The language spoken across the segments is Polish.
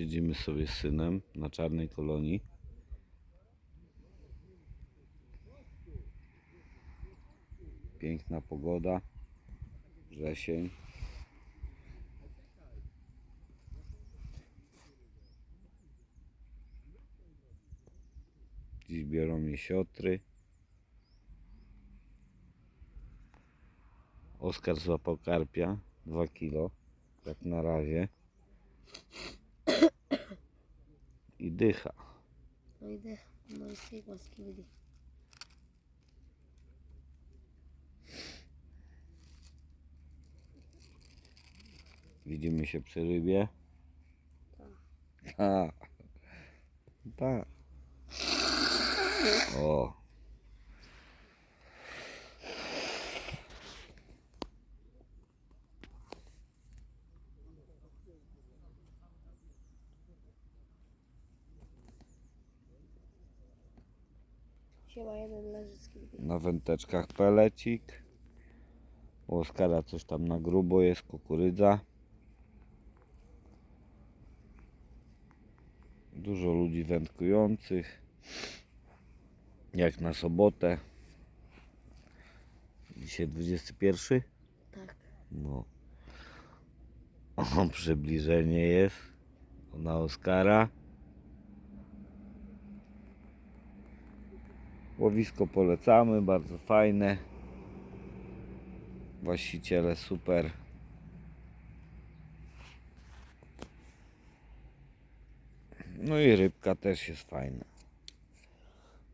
Siedzimy sobie z synem na czarnej kolonii. Piękna pogoda. Wrzesień. Dziś biorą mnie siotry. Oskar złapał karpia 2 kilo. Jak na razie. I dycha. No idę, no i syk łaski. Widzimy się przy rybie. Tak. Tak. O. Siema, jeden leży z kilby. Na węteczkach pelecik. U Oskara coś tam na grubo jest, kukurydza. Dużo ludzi wędkujących. Jak na sobotę. Dzisiaj 21. Tak. No. O, przybliżenie jest. Na Oskara. Łowisko polecamy, bardzo fajne. Właściciele super. No i rybka też jest fajna.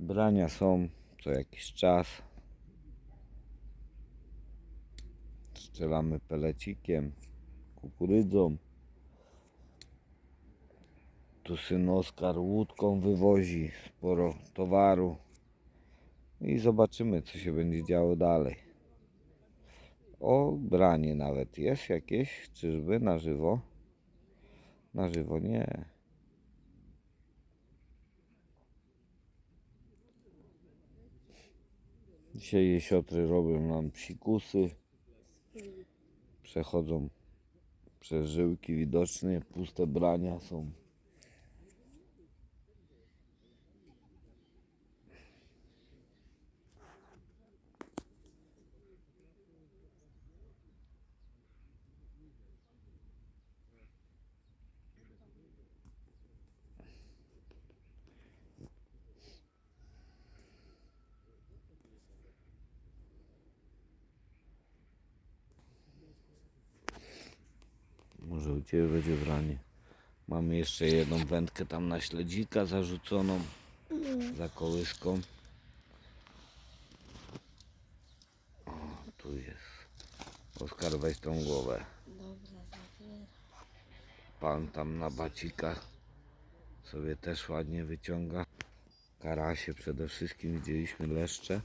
Brania są co jakiś czas. Strzelamy pelecikiem, kukurydzą. Tu syn Oskar łódką wywozi sporo towaru. I zobaczymy, co się będzie działo dalej. O, branie nawet jest jakieś, czyżby na żywo? Na żywo nie. Dzisiaj jesiotry robią nam psikusy. Przechodzą przez żyłki widocznie, puste brania są. Może u Ciebie będzie branie. Mamy jeszcze jedną wędkę tam na śledzika zarzuconą za kołyską. O, tu jest. Oskar weź tą głowę. Pan tam na bacikach sobie też ładnie wyciąga. Karasie przede wszystkim widzieliśmy leszcze.